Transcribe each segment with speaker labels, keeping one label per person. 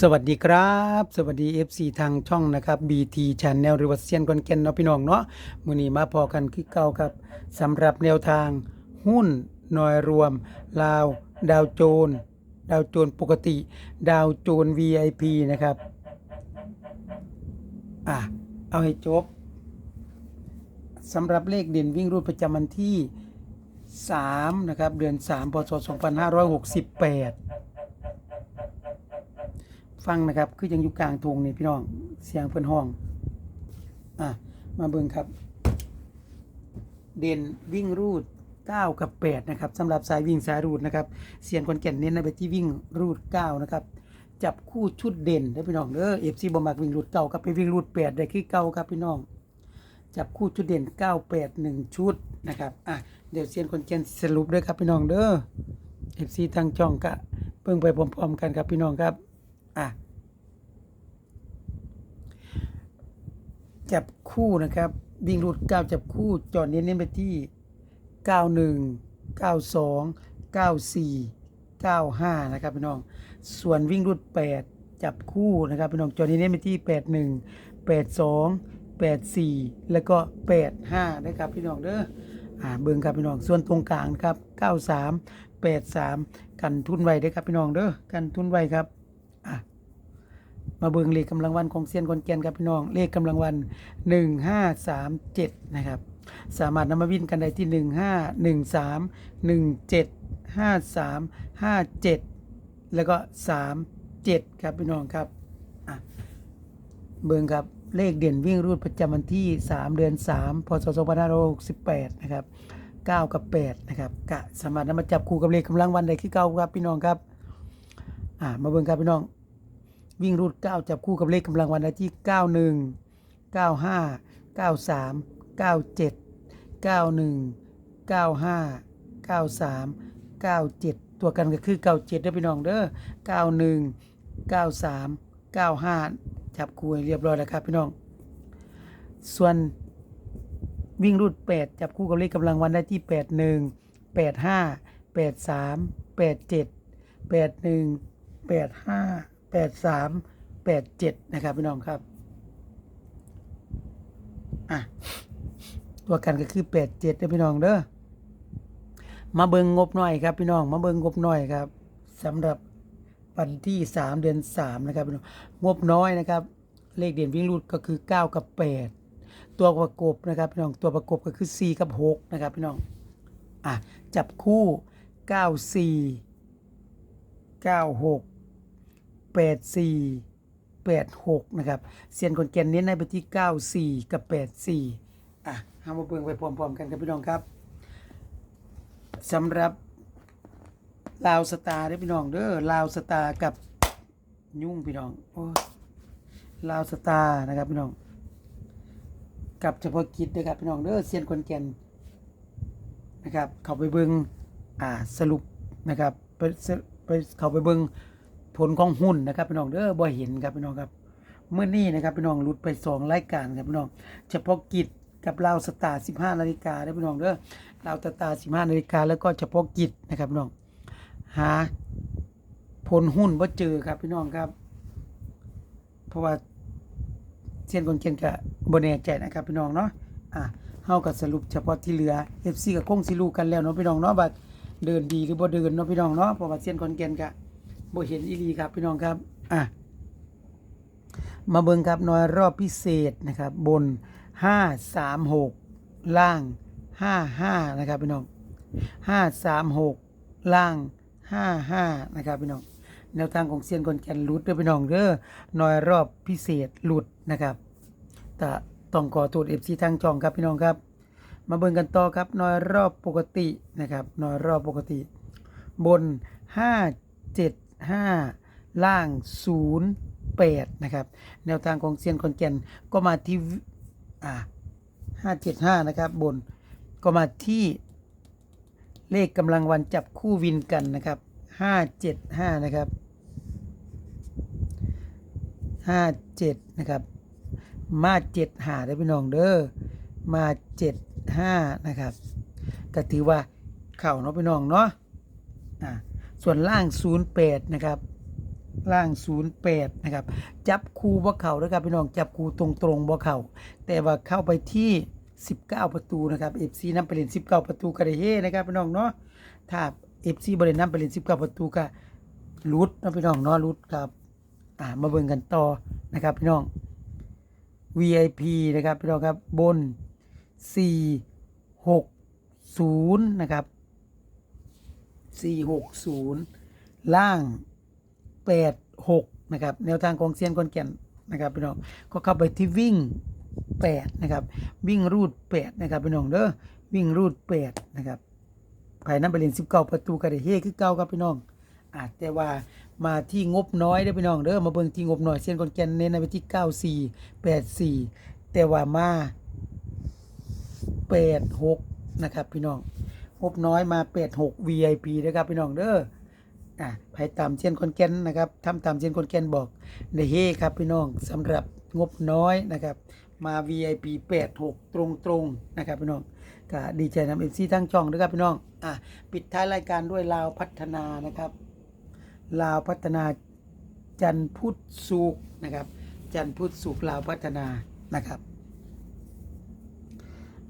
Speaker 1: สวัสดีครับ สวัสดี FC ทางช่องนะครับ BT Channel หรือว่าเซียนกอนแกนเนาะพี่น้องเนาะมื้อนี้มาพอกันคือเก่าครับสำหรับแนวทางหุ้นหน่อยรวม ลาว ดาวโจน ดาวโจนปกติ ดาวโจน VIP นะครับอะเอาให้จบสำหรับเลขเด่นวิ่งรูดประจำวันที่3นะครับ เดือน 3 พศ 2568 ฟังนะครับ คือยังอยู่กลางทงนี่พี่น้อง เสียงเพิ่นห้อง อะ มาเบิ่งครับ เด่นวิ่งรูด 9 กับ 8 นะครับสำหรับสายวิ่งสายรูดนะครับ เสียงคนแก่นเน้นในไปที่วิ่งรูด 9 นะครับ จับคู่ชุดเด่นได้พี่น้องเด้อ FC บ่มักวิ่งรูดเก่ากับไปวิ่งรูด 8 ได้คือเก่าครับพี่น้อง จับคู่ชุดเด่น 9 8 1 ชุดนะครับ อะ เดี๋ยวเซียนคนแก่นสรุปด้วยครับพี่น้องเด้อ FC ทางช่องกะเพิ่งไปพร้อมๆกันครับพี่น้องครับ อะจับคู่นะครับ วิ่งรูดเก้าจับคู่จอดเน้นเน้นไปที่เก้าหนึ่งเก้าสองเก้าสี่เก้าห้านะครับพี่น้อง ส่วนวิ่งรูดแปดจับคู่นะครับพี่น้องจอดเน้นเน้นไปที่แปดหนึ่งแปดสองแปดสี่แล้วก็แปดห้านะครับพี่น้องเด้ออ่าเบิ่งครับพี่น้องส่วนตรงกลางนะครับเก้าสามแปดสามกันทุนไว้เด้อครับพี่น้องเด้อกันทุนไว้ครับ มาเบิ่งเลขกำลังวันของเซียนคนแกนครับพี่น้อง เลขกำลังวัน 1537 นะครับ สามารถนำมาวิ่นกันได้ที่ 15 13 17 53 57 แล้วก็ 37 ครับพี่น้องครับเบิ่งครับเลขเด่นวิ่งรูดประจำวันที่ 3 เดือน 3 พศ 2568 นะครับ 9 กับ 8 นะครับกะสามารถนำมาจับคู่กับเลขกำลังวันได้คือเก่าครับพี่น้องครับ อ่ามาเบิ่งครับพี่น้อง วิ่งรูด 9 จับคู่กับเลขกำลังวันได้ที่91 95 93 97 91 95 93 97 ตัวกันก็คือ 97ได้พี่น้องเด้อ91 93 95 จับคู่เรียบร้อยแล้วครับพี่น้อง ส่วนวิ่งรูด 8 จับคู่กับเลขกำลังวันได้ที่ 81 85 83 87 81 85 83 87 นะครับพี่น้องครับอะตัวกันก็คือ 87นะพี่น้องเด้อมาเบิงงบหน่อยครับพี่น้องมาเบิงงบหน่อยครับสำหรับวันที่ 3 เดือน 3 นะครับพี่น้องงบน้อยนะครับ เลขเด่นวิ่งรูดก็คือ 9 กับ 8 ตัวประกบนะครับพี่น้องตัวประกบก็คือ 4 กับ 6 นะครับพี่น้องอะจับคู่ 94 96 แปดสี่แปดหกนะครับเซียนคนแก่นเน้นในไปที่เก้าสี่กับแปดสี่อะเอามาเบิ่งไปพร้อมๆกันครับพี่น้องครับสำหรับลาวสตาร์เด้อพี่น้องเด้อลาวสตาร์กับยุ่งพี่น้องโอ้ลาวสตาร์นะครับพี่น้อง กับเฉพาะกิจนะครับพี่น้องเด้อเซียนคนแก่นนะครับ เข้าไปเบิ่งอ่าสรุปนะครับไปไปเข้าไปเบิ่ง ผลของหุ้นนะครับพี่น้องเด้อบ่เห็นครับพี่น้องครับเมื่อนี้นะครับพี่น้องหลุดไปสองรายการครับพี่น้องเฉพาะกิจกับลาวสตาร์15นาฬิกาเด้พี่น้องเด้อลาวสตาร์15นาฬิกาแล้วก็เฉพาะกิจนะครับพี่น้องหาผลหุ้นบ่เจอครับพี่น้องครับ เพราะว่าเซียนคนเก่งก็บ่แน่ใจนะครับพี่น้องเนาะอะเฮาก็สรุปเฉพาะที่เหลือ FC ก็คงสิรู้กันแล้วเนาะพี่น้องเนาะว่าเดินดีหรือบ่เดินเนาะพี่น้องเนาะเพราะว่าเซียนคนเก่งก็บ่ บเห็นอีหลีครับพี่น้องครับอะมาเบิ่งครับน้อยรอบพิเศษนะครับ บน 536 ล่าง 55 นะครับพี่น้อง 536 ล่าง 55 นะครับพี่น้อง แนวทางของเซียนคนแก่นหลุดเด้อพี่น้องเด้อน้อยรอบพิเศษหลุดนะครับแต่ต้องขอโทษ FC ทางจองครับพี่น้องครับ มาเบิ่งกันต่อครับน้อยรอบปกตินะครับน้อยรอบปกติ บน 5 7 5 ล่าง 0 8 นะครับ แนวทางของเซียนคอนแก่นก็มาที่อ่า5 7 5 นะครับ บนก็มาที่เลขกำลังวันจับคู่วินกันนะครับ 5 7 5 นะครับ 5 7 นะครับ มา7หาได้พี่น้องเด้อมา 7 5 นะครับก็ถือว่าเข่าเนาะพี่น้องเนาะอ่า ส่วนล่าง 08 นะครับล่างศูนะครับ จับคูบ่เข่านะครับพี่น้องจับคูตรงตรงบ่เข่า แต่ว่าเข้าไปที่ 19 ประตูนะครับ FC นำไปเล่น19 ประตูก็ได้เฮนะครับพี่น้องเนาะถ้า FC บ่ได้นำไปเล่น19 ประตูก็ลุดนะพี่น้องเนาะลุดครับอ่ามาเบิ่งกันต่อนะครับพี่น้อง VIP นะครับพี่น้องครับบน 4 6 0 นะครับ 460ล่าง86นะครับ แนวทางของเซียนคอนแก่นนะครับพี่น้องก็เข้าไปที่วิ่ง8นะครับ วิ่งรูด8นะครับพี่น้องเด้อวิ่งรูด8นะครับภายนั้นไปเล่น19ประตูกระเดเฮคือเก่าครับพี่น้องอาจแต่ว่ามาที่งบน้อยเด้พี่น้องเด้อมาเบิ่งที่งบน้อยเซียนคอนแก่นเน้นไปที่94 84แต่ว่ามา86นะครับพี่น้อง งบน้อยมา86 VIP นะครับพี่น้องเด้ออะไปตามเช่นคนแก่นนะครับทำตามเช่นคนแก่นบอกในเฮครับพี่น้องสำหรับงบน้อยนะครับมา VIP 86 ตรงตรงๆนะครับพี่น้องก็ดีใจนำเอฟซีทั้งช่องด้วยครับพี่น้องอะปิดท้ายรายการด้วยลาวพัฒนานะครับ ลาวพัฒนาจันพุทธสุกนะครับ จันพุทธสุกลาวพัฒนานะครับ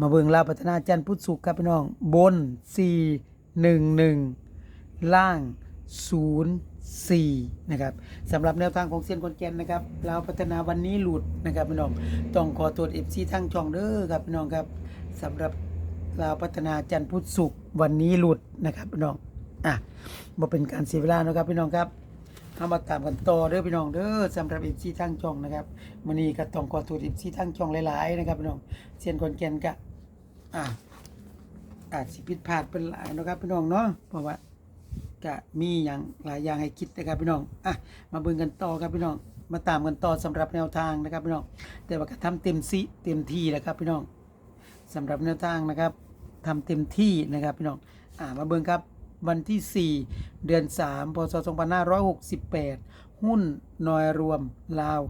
Speaker 1: มาเบิงลาวพัฒนาจันทร์พุทธสุกร์ครับพี่น้อง บน 411 ล่าง 04 นะครับสำหรับแนวทางของเซียนคนแก่นนะครับลาวพัฒนาวันนี้หลุดนะครับพี่น้อง ต้องขอตรวจเอฟซีทั้งช่องเด้อครับพี่น้องครับสำหรับลาวพัฒนาจันทร์พุทธสุกร์วันนี้หลุดนะครับพี่น้องอะบ่เป็นการเสียเวลานะครับพี่น้องครับ เอามาตามกันต่อเด้อพี่น้องเด้อสำหรับเอฟซีทั้งช่องนะครับวันนี้ก็ต้องขอตรวจเอฟซีทั้งช่องหลายๆนะครับพี่น้องเซียนคนแก่นก็อะอาจสิผิดพลาดเป็นหลายนะครับพี่น้องเนาะเพราะว่าก็มีอย่างหลายอย่างให้คิดนะครับพี่น้องอะมาเบิ่งกันต่อครับพี่น้องมาตามกันต่อสำหรับแนวทางนะครับพี่น้อง แต่ว่าก็ทำเต็มสิเต็มที่แล้วครับพี่น้องสำหรับแนวทางนะครับทำเต็มที่นะครับพี่น้องอ่ามาเบิ่งครับ วันที่ 4 เดือน 3 พศ 2568 หุ้นนอยรวมลาว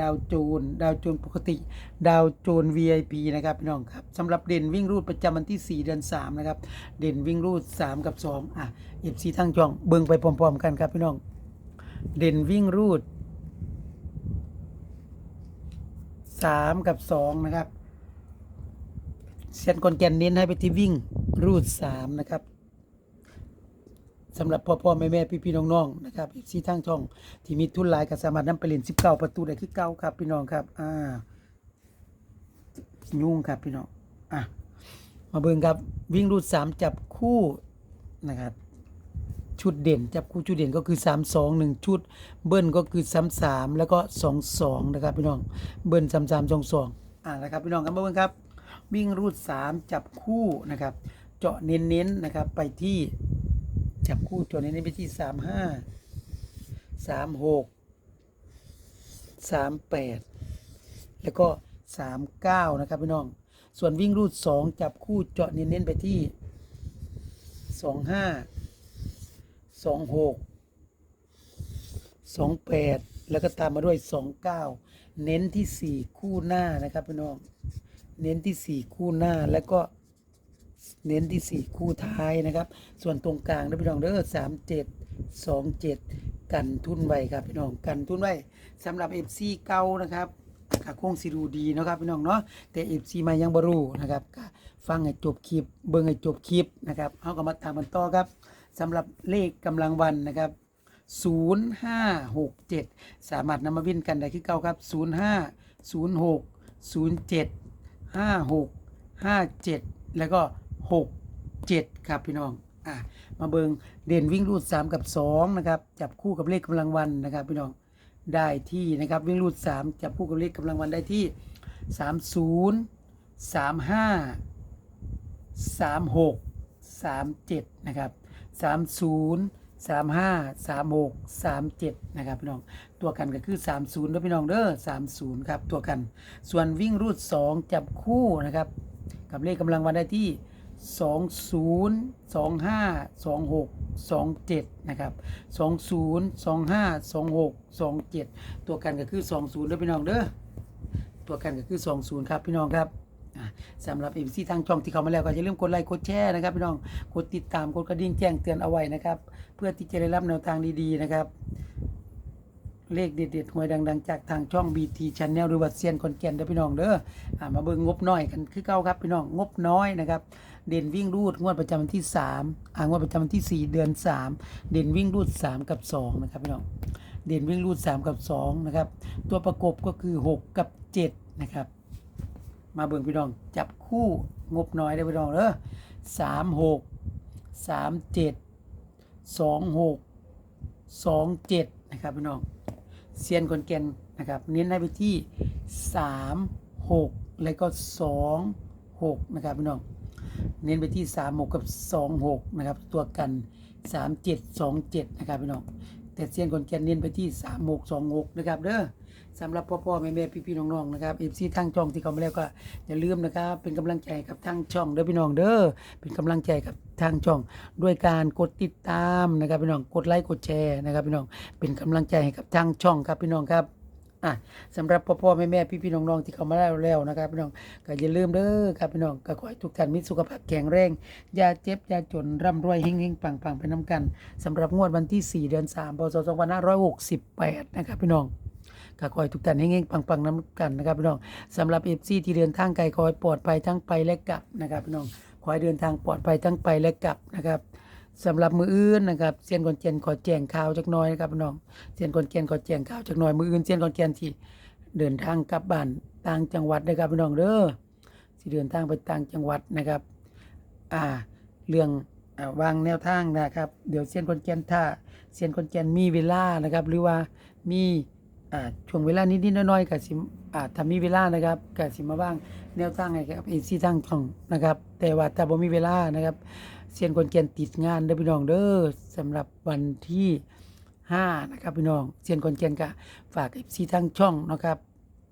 Speaker 1: ดาวโจนดาวโจนปกติ ดาวโจน VIP นะครับพี่น้องครับสำหรับเด่นวิ่งรูดประจำวันที่ 4 เดือน 3 นะครับ เด่นวิ่งรูด 3 กับ 2 อะเอฟซีทั้งจองเบิ่งไปพร้อม ๆ กันครับพี่น้อง เด่นวิ่งรูด 3 กับ 2 นะครับเซนกอนแกนเน้นให้ไปที่วิ่งรูด 3 นะครับ สำหรับพ่อพ่อแม่แม่พี่พี่น้องน้องนะครับซีทั้งช่อง ที่มีทุนหลายก็สามารถนำไปเล่น19 ประตูได้คือเก่าครับ พี่น้องครับ อ่า ยุ่งครับพี่น้อง อะ มาเบิ่งครับ วิ่งรูด3จับคู่นะครับ ชุดเด่น จับคู่ชุดเด่นก็คือ 3 2 1 ชุด เบิ้ลก็คือ 3 3 แล้วก็ 2 2 นะครับพี่น้อง เบิ้ล3 3 2 2อ่านะครับพี่น้องครับมาเบิ่งครับ วิ่งรูด 3 จับคู่นะครับ เจาะเน้นๆนะครับไปที่ จับคู่ตัวนี้ไปที่สามห้าสามหกสามแปดแล้วก็สามเก้านะครับพี่น้อง ส่วนวิ่งรูดสองจับคู่เจาะเน้นๆไปที่สองห้าสองหกสองแปดแล้วก็ตามมาด้วยสองเก้าเน้นที่สี่คู่หน้านะครับพี่น้อง เน้นที่สี่คู่หน้าแล้วก็ เน้นที่สี่คู่ท้ายนะครับ ส่วนตรงกลางนะพี่น้องเด้อสามเจ็ดสองเจ็ดกันทุนไว้ครับพี่น้องกันทุนไว้สำหรับเอฟซีเก่านะครับก็คงสิดูดีนะครับพี่น้องเนาะแต่เอฟซีมายังบรูนะครับก็ฟังให้จบคลิปเบิ่งให้จบคลิปนะครับเอาก็มาตามกันต่อครับสำหรับเลขกำลังวันนะครับ0567 สามารถนำมาวิ่นกันได้คือเก่าครับ 05 06 07 56 57 แล้วก็ 67ครับพี่น้องอะมาเบิงเด่นวิ่งรูด3กับ2นะครับจับคู่กับเลขกำลังวันนะครับพี่น้องได้ที่นะครับวิ่งรูด3จับคู่กับเลขกำลังวันได้ที่30 35สามหกสามเจ็ดนะครับสามศูนย์สามห้าสามหกสามเจ็ดนะครับพี่น้องตัวกันก็คือสามศูนย์ด้วยพี่น้องเด้อสามศูนย์ครับตัวกัน ส่วนวิ่งรูดสองจับคู่นะครับกับเลขกำลังวันได้ที่ สองศูนย์สองห้าสองหกสองเจ็ดนะครับสองศูนย์สองห้าสองหกสองเจ็ดตัวกันก็คือสองศูนย์ด้วยพี่น้องเด้อตัวกันก็คือ20ครับพี่น้องครับสำหรับเอ็มซีทางช่องที่เข้ามาแล้วก็อย่าลืมกดไลค์กดแชร์นะครับพี่น้องกดติดตามกดกระดิ่งแจ้งเตือนเอาไว้นะครับ เพื่อที่จะได้รับแนวทางดีๆนะครับ เลขเด็ดๆหวยดัง ๆ จากทางช่อง BT Channel หรือว่าเซียนคอนแก่นเด้อพี่น้องเด้ออมาเบิ่งงบน้อยกันคือเก่าครับพี่น้องงบน้อยนะครับเด่นวิ่งรูดงวดประจำวันที่3อ่างวดประจำวันที่ 4 เดือน 3 เด่นวิ่งรูด 3 กับ 2 นะครับพี่น้องเด่นวิ่งรูด 3 กับ2นะครับตัวประกบก็คือ 6 กับ 7 นะครับ มาเบิ่งพี่น้องจับคู่งบน้อยได้พี่น้องเด้อ3 6 3 7 2 6 2 7นะครับพี่น้อง เซียนคนแก่นนะครับเน้นให้ไปที่ 3 6 แล้วก็ 2 6 นะครับพี่น้อง เน้นไปที่ 3 6 กับ 2 6 นะครับ ตัวกัน 3 7 2 7 นะครับพี่น้อง แต่เซียนคนแก่นเน้นไปที่ 3 6 2 6 นะครับเด้อ สำหรับพ่อพ่อแม่แม่พี่พี่น้องๆนะครับเอฟซีทางช่องที่เขามาแล้วก็อย่าลืมนะครับเป็นกำลังใจกับทางช่องเด้อพี่น้องเด้อเป็นกำลังใจกับทางช่อง ด้วยการกดติดตามนะครับพี่น้องกดไลค์กดแชร์นะครับพี่น้องเป็นกำลังใจให้กับทางช่องครับพี่น้องครับอะสำหรับพ่อพ่อแม่แม่พี่พี่น้อง ๆ ที่เขามาแล้วแล้วนะครับพี่น้องก็อย่าลืมเด้อครับพี่น้องก็ขอให้ทุกท่านมีสุขภาพแข็งแรงอย่าเจ็บอย่าจนร่ำรวยเฮงๆปังๆไปน้ำกันสำหรับงวดวันที่ 4 เดือน3พศ2568 นะครับพี่น้อง ก็ขอให้ทุกท่านเฮงๆปังๆน้ำกันนะครับพี่น้องสำหรับเอฟซีที่เดินทางไกลขอให้ปลอดภัยทั้งไปและกลับนะครับพี่น้องขอให้เดินทางปลอดภัยทั้งไปและกลับนะครับสำหรับมืออื่นนะครับเซียนกอนเจนขอแจ้งข่าวจักน้อยนะครับพี่น้องเซียนกอนเจนขอแจ้งข่าวจักน้อยมืออื่นเซียนกอนเจนที่เดินทางกลับบ้านต่างจังหวัดนะครับพี่น้องเด้อที่เดินทางไปต่างจังหวัดนะครับอ่าเรื่องอ่าวางแนวทางนะครับ เดี๋ยวเซียนกอนเจนถ้าเซียนกอนเจนมีเวลานะครับ หรือว่ามี อ่าช่วงเวลานิดๆน้อยๆกับสิอ่าถ้ามีเวลานะครับกับสิมาบ้างแนวทางให้กับเอซีทางช่องนะครับ แต่ว่าถ้าบ่มีเวลานะครับเซียนคนเกียนติดงานเด้อพี่น้องเด้อสำหรับวันที่5นะครับพี่น้องเซียนคนเกียนก็ฝากเอฟซีทางช่องนะครับ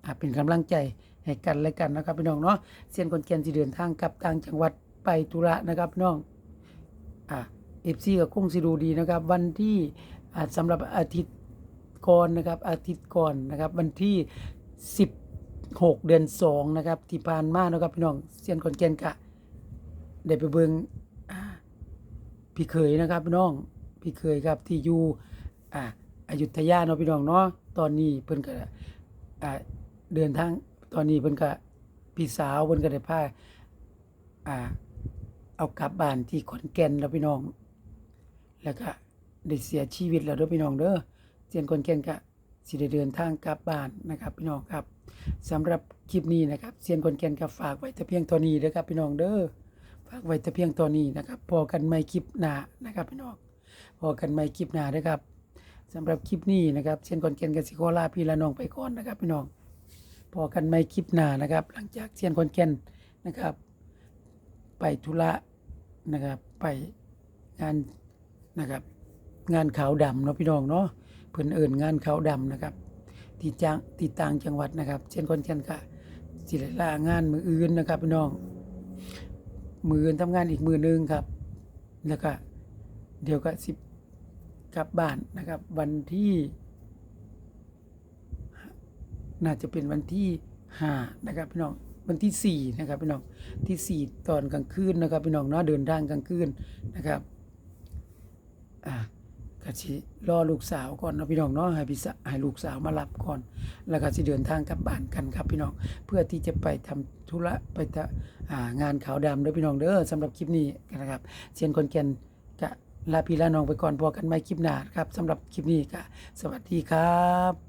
Speaker 1: อ่าเป็นกำลังใจให้กันและกันนะครับพี่น้องเนาะเซียนคนเกียนที่เดินทางกลับต่างจังหวัดไปธุระนะครับพี่น้องอ่าเอฟซีก็คงสิดูดีนะครับ วันที่อ่าสำหรับอาทิตย์ ก่อนนะครับอาทิตย์ก่อนนะครับวันที่ 16 เดือน2นะครับที่ผ่านมานะครับพี่น้องเซียนขอนแก่นกะได้ไปเบิงพี่เคยนะครับพี่น้องพี่เคยครับที่อยู่อ่าอยุธยาเนาะพี่น้องเนาะตอนนี้เพิ่นก็อ่าเดินทางตอนนี้เพิ่นก็พี่สาวเพิ่นก็ได้พาอ่าเอากลับบ้านที่ขอนแก่นแล้วพี่น้อง แล้วก็ได้เสียชีวิตแล้วเด้อพี่น้องเด้อ เซียนคนแก่นก็สิได้เดินทางกลับบ้านนะครับ พี่น้องครับสำหรับคลิปนี้นะครับเซียนคนแก่นก็ฝากไว้แต่เพียงเท่านี้เด้อครับ พี่น้องเด้อฝากไว้แต่เพียงเท่านี้นะครับพอกันใหม่คลิปหน้านะครับ พี่น้องพอกันใหม่คลิปหน้าเด้ครับสำหรับคลิปนี้นะครับเซียนคนแก่นก็สิขอลาพี่ละน้องไปก่อนนะครับพี่น้องพอกันใหม่คลิปหน้านะครับ หลังจากเซียนคนแก่นนะครับ ไปธุระนะครับ ไปงานนะครับ งานขาวดำเนาะพี่น้องเนาะ เพิ่นเอิ้นงานเขาดำนะครับที่จ้างที่ต่างจังหวัดนะครับ เช่นคนเช่นกะสิได้ลางานมืออื่นนะครับพี่น้อง มืออื่นทำงานอีกมือหนึงครับ แล้วก็เดี๋ยวก็สิบกลับบ้านนะครับ วันที่ น่าจะเป็นวันที่ห้านะครับพี่น้องวันที่สี่นะครับพี่น้องที่สี่ตอนกลางคืนนะครับพี่น้องเนาะเดินทางกลางคืนนะครับอ่า ก็สิรอลูกสาวก่อนเนาะพี่น้องเนาะให้พี่สะให้ลูกสาวมารับก่อน แล้วก็สิเดินทางกลับบ้านกันครับพี่น้อง เพื่อที่จะไปทำธุระไปทะอ่างานขาวดำเด้อพี่น้องเด้อสำหรับคลิปนี้นะครับเซียนคนแก่นกะลาพี่ลาน้องไปก่อนพอกันใหม่คลิปหน้าครับสำหรับคลิปนี้ก็สวัสดีครับ